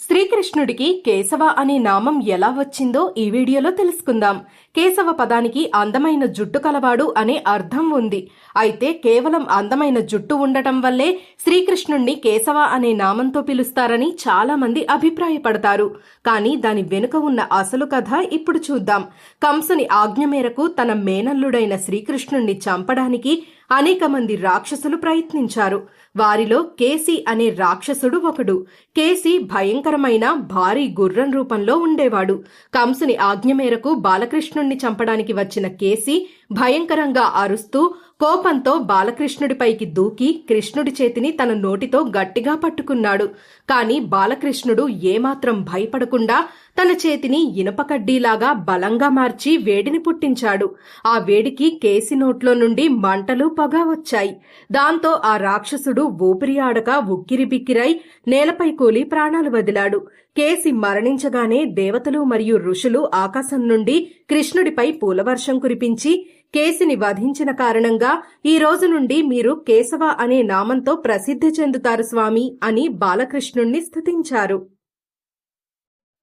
శ్రీకృష్ణుడికి కేశవ అనే నామం ఎలా వచ్చిందో ఈ వీడియోలో తెలుసుకుందాం. కేశవ పదానికి అందమైన జుట్టు కలవాడు అనే అర్థం ఉంది. అయితే కేవలం అందమైన జుట్టు ఉండటం వల్లే శ్రీకృష్ణుణ్ణి కేశవ అనే నామంతో పిలుస్తారని చాలామంది అభిప్రాయపడతారు. కానీ దాని వెనుక ఉన్న అసలు కథ ఇప్పుడు చూద్దాం. కంసుని ఆజ్ఞ మేరకు తన మేనల్లుడైన శ్రీకృష్ణుణ్ణి చంపడానికి అనేక మంది రాక్షసులు ప్రయత్నించారు. వారిలో కేసి అనే రాక్షసుడు ఒకడు. కేసి భయంకరమైన భారీ గుర్రం రూపంలో ఉండేవాడు. కంసుని ఆజ్ఞ మేరకు బాలకృష్ణుణ్ణి చంపడానికి వచ్చిన కేసి భయంకరంగా అరుస్తూ కోపంతో బాలకృష్ణుడిపైకి దూకి కృష్ణుడి చేతిని తన నోటితో గట్టిగా పట్టుకున్నాడు. కాని బాలకృష్ణుడు ఏమాత్రం భయపడకుండా తన చేతిని ఇనుప కడ్డీలాగా బలంగా మార్చి వేడిని పుట్టించాడు. ఆ వేడికి కేసి నోట్లో నుండి మంటలు పొగ వచ్చాయి. దాంతో ఆ రాక్షసుడు ఊపిరి ఆడక ఉక్కిరిబిక్కిరై నేలపై కూలి ప్రాణాలు వదిలాడు. కేసి మరణించగానే దేవతలు మరియు ఋషులు ఆకాశం నుండి కృష్ణుడిపై పూలవర్షం కురిపించి కేసిని వధించిన కారణంగా ఈ రోజు నుండి మీరు కేశవ అనే నామంతో ప్రసిద్ధి చెందుతారు స్వామి అని బాలకృష్ణుణ్ణి స్థుతించారు.